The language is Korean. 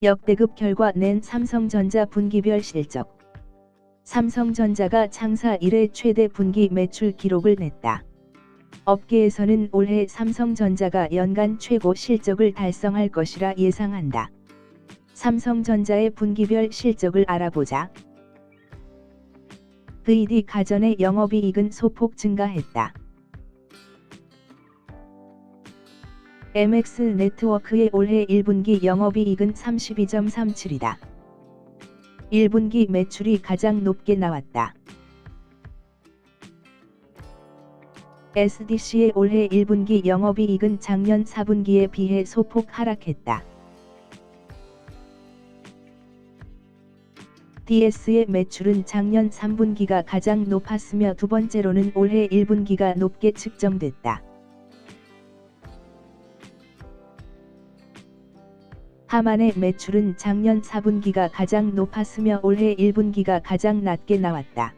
역대급 결과 낸 삼성전자 분기별 실적. 삼성전자가 창사 이래 최대 분기 매출 기록을 냈다. 업계에서는 올해 삼성전자가 연간 최고 실적을 달성할 것이라 예상한다. 삼성전자의 분기별 실적을 알아보자. VD 가전의 영업이익은 소폭 증가했다. MX 네트워크의 올해 1분기 영업이익은 32.37이다. 1분기 매출이 가장 높게 나왔다. SDC의 올해 1분기 영업이익은 작년 4분기에 비해 소폭 하락했다. DS의 매출은 작년 3분기가 가장 높았으며 두 번째로는 올해 1분기가 높게 측정됐다. 하만의 매출은 작년 4분기가 가장 높았으며 올해 1분기가 가장 낮게 나왔다.